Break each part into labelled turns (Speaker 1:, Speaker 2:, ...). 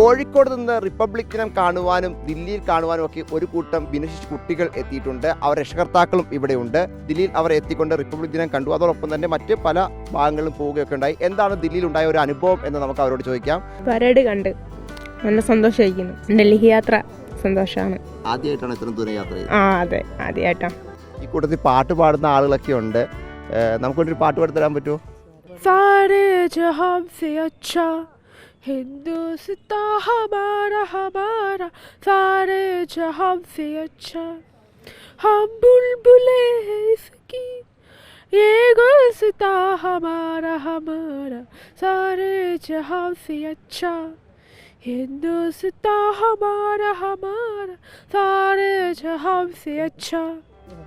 Speaker 1: കോഴിക്കോട് നിന്ന് റിപ്പബ്ലിക് ദിനം കാണുവാനും ദില്ലിയിൽ കാണുവാനും ഒക്കെ ഒരു കൂട്ടം ഭിന്നശേഷി കുട്ടികൾ എത്തിയിട്ടുണ്ട്. അവർ രക്ഷകർത്താക്കളും ഇവിടെയുണ്ട്. ദില്ലിയിൽ അവർ എത്തിക്കൊണ്ട് റിപ്പബ്ലിക് ദിനം കണ്ടു. അതോടൊപ്പം തന്നെ മറ്റ് പല ഭാഗങ്ങളിലും പോവുകയൊക്കെ ഉണ്ടായി. എന്താണ് ദില്ലിയിൽ ഉണ്ടായ ഒരു അനുഭവം എന്ന് നമുക്ക് അവരോട് ചോദിക്കാം.
Speaker 2: പരേഡ് കണ്ട് നല്ല സന്തോഷമായിരിക്കുന്നു. ഡൽഹി യാത്ര സന്തോഷമാണ്.
Speaker 1: ആദ്യമായിട്ടാണ് ഇത്രയും ദൂരം യാത്ര
Speaker 2: ആ അതെ. ആദ്യമായിട്ടാണ്
Speaker 1: ഈ കൂട്ടത്തിൽ പാട്ട് പാടുന്ന ആളുകളൊക്കെ ഉണ്ട്. നമുക്കൊരു പാട്ട് പാടി തരാൻ പറ്റുമോ?
Speaker 2: സേ അച്ഛാ. हिंदुस्तां हमारा हमारा सारे जहां से अच्छा हम बुलबुले हैं इसकी ये गुलसिता हमारा हमारा सारे जहां से अच्छा हिंदुस्तां हमारा हमारा सारे जहां से अच्छा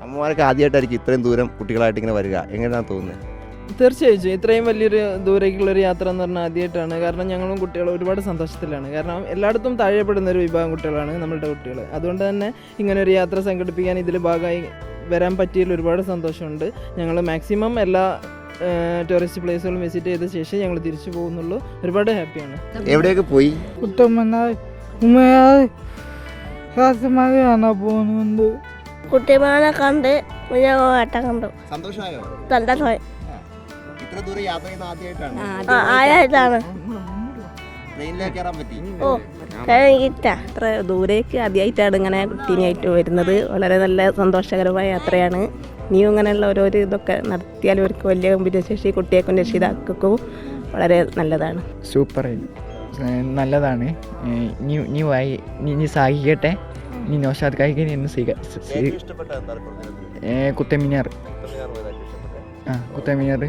Speaker 1: അമ്മമാർക്ക് ആദ്യമായിട്ടായിരിക്കും ഇത്രയും ദൂരം കുട്ടികളായിട്ട് ഇങ്ങനെ വരിക എങ്ങനെയാണ് തോന്നുന്നത്
Speaker 3: തീർച്ചയായിട്ടും. ഇത്രയും വലിയൊരു ദൂരേക്കുള്ളൊരു യാത്ര എന്ന് പറഞ്ഞാൽ ആദ്യമായിട്ടാണ് കാരണം ഞങ്ങളും കുട്ടികൾ ഒരുപാട് സന്തോഷത്തിലാണ്. കാരണം എല്ലായിടത്തും താഴെപ്പെടുന്ന ഒരു വിഭാഗം കുട്ടികളാണ് നമ്മളുടെ കുട്ടികൾ. അതുകൊണ്ട് തന്നെ ഇങ്ങനെ ഒരു യാത്ര സംഘടിപ്പിക്കാൻ ഇതിൽ ഭാഗമായി വരാൻ പറ്റിയതിൽ ഒരുപാട് സന്തോഷമുണ്ട്. ഞങ്ങൾ മാക്സിമം എല്ലാ ടൂറിസ്റ്റ് പ്ലേസുകളും വിസിറ്റ് ചെയ്ത ശേഷം ഞങ്ങൾ തിരിച്ചു പോകുന്നുള്ളൂ. ഒരുപാട് ഹാപ്പിയാണ്.
Speaker 1: എവിടെയൊക്കെ പോയി?
Speaker 4: പോകുന്നുണ്ട്.
Speaker 5: കുട്ടിമാനെ കണ്ട് കുഞ്ഞാട്ടം കണ്ടു.
Speaker 1: സന്തോഷമായോ?
Speaker 5: സന്തോഷമായി.
Speaker 1: ഇത്ര ദൂരം യാത്ര ചെയ്യുന്ന ആദ്യമായിട്ടാണ്?
Speaker 5: ആ, ആരായിട്ടാണ്
Speaker 1: ട്രെയിനിലേക്ക് കയറാൻ പറ്റി.
Speaker 5: ഓ
Speaker 6: അത്ര ദൂരേക്ക് ആദ്യമായിട്ടാണ് ഇങ്ങനെ കുട്ടീനായിട്ട് വരുന്നത്. വളരെ നല്ല സന്തോഷകരമായ യാത്രയാണ്. ഇനിയും ഇങ്ങനെയുള്ള ഓരോരോ ഇതൊക്കെ നടത്തിയാൽ അവർക്ക് വലിയ ഭിന്നശേഷി കുട്ടിയേക്കും രക്ഷിതാക്കൾക്കും വളരെ നല്ലതാണ്.
Speaker 4: സൂപ്പർ. നല്ലതാണ്. ഇനി ഇനി വായി ഇനി സാഹിക്കട്ടെ. ഇനി നോഷാദ് കായിക ഇന്ന് കുത്തമിനാർ ആ കുത്തമിനാർ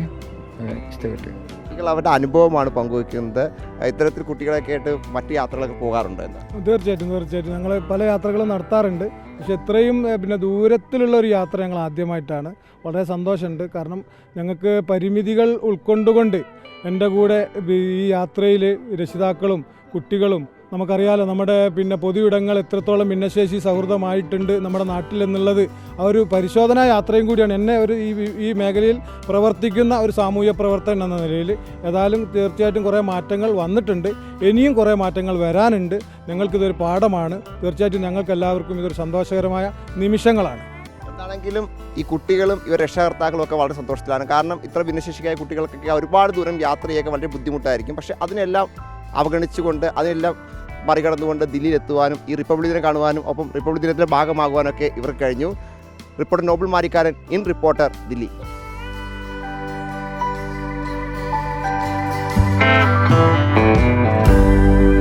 Speaker 4: ഇഷ്ടപ്പെട്ടു.
Speaker 1: കുട്ടികൾ അവരുടെ അനുഭവമാണ് പങ്കുവയ്ക്കുന്നത്. ഇത്തരത്തിൽ കുട്ടികളൊക്കെ ആയിട്ട് മറ്റു യാത്രകളൊക്കെ പോകാറുണ്ട് എന്ന്.
Speaker 7: തീർച്ചയായിട്ടും തീർച്ചയായിട്ടും. ഞങ്ങൾ പല യാത്രകളും നടത്താറുണ്ട്. പക്ഷെ ഇത്രയും പിന്നെ ദൂരത്തിലുള്ള ഒരു യാത്ര ഞങ്ങൾ ആദ്യമായിട്ടാണ്. വളരെ സന്തോഷമുണ്ട്. കാരണം ഞങ്ങൾക്ക് പരിമിതികൾ ഉൾക്കൊണ്ടുകൊണ്ട് എന്റെ കൂടെ ഈ യാത്രയിൽ രക്ഷിതാക്കളും കുട്ടികളും നമുക്കറിയാലോ നമ്മുടെ പിന്നെ പൊതുയിടങ്ങൾ എത്രത്തോളം ഭിന്നശേഷി സൗഹൃദമായിട്ടുണ്ട് നമ്മുടെ നാട്ടിൽ എന്നുള്ളത് ആ ഒരു പരിശോധനാ യാത്രയും കൂടിയാണ്. എന്നെ ഒരു ഈ ഈ മേഖലയിൽ പ്രവർത്തിക്കുന്ന ഒരു സാമൂഹ്യ പ്രവർത്തകൻ എന്ന നിലയിൽ ഏതായാലും തീർച്ചയായിട്ടും കുറേ മാറ്റങ്ങൾ വന്നിട്ടുണ്ട്. ഇനിയും കുറേ മാറ്റങ്ങൾ വരാനുണ്ട്. ഞങ്ങൾക്കിതൊരു പാഠമാണ്. തീർച്ചയായിട്ടും ഞങ്ങൾക്ക് എല്ലാവർക്കും ഇതൊരു സന്തോഷകരമായ നിമിഷങ്ങളാണ്.
Speaker 1: എന്താണെങ്കിലും ഈ കുട്ടികളും ഇവർ രക്ഷകർത്താക്കളും ഒക്കെ വളരെ സന്തോഷത്തിലാണ്. കാരണം ഇത്ര ഭിന്നശേഷിക്കായ കുട്ടികൾക്കൊക്കെ ഒരുപാട് ദൂരം യാത്ര ചെയ്യാൻ വളരെ ബുദ്ധിമുട്ടായിരിക്കും. പക്ഷേ അതിനെല്ലാം അവഗണിച്ചുകൊണ്ട് അതിനെല്ലാം മറികടന്നുകൊണ്ട് ദില്ലിയിലെത്തുവാനും ഈ റിപ്പബ്ലിക് ദിനം കാണുവാനും ഒപ്പം റിപ്പബ്ലിക് ദിനത്തിന്റെ ഭാഗമാകുവാനൊക്കെ ഇവർക്ക് കഴിഞ്ഞു. Reporter Noble Marikkaran in reporter Delhi. thank you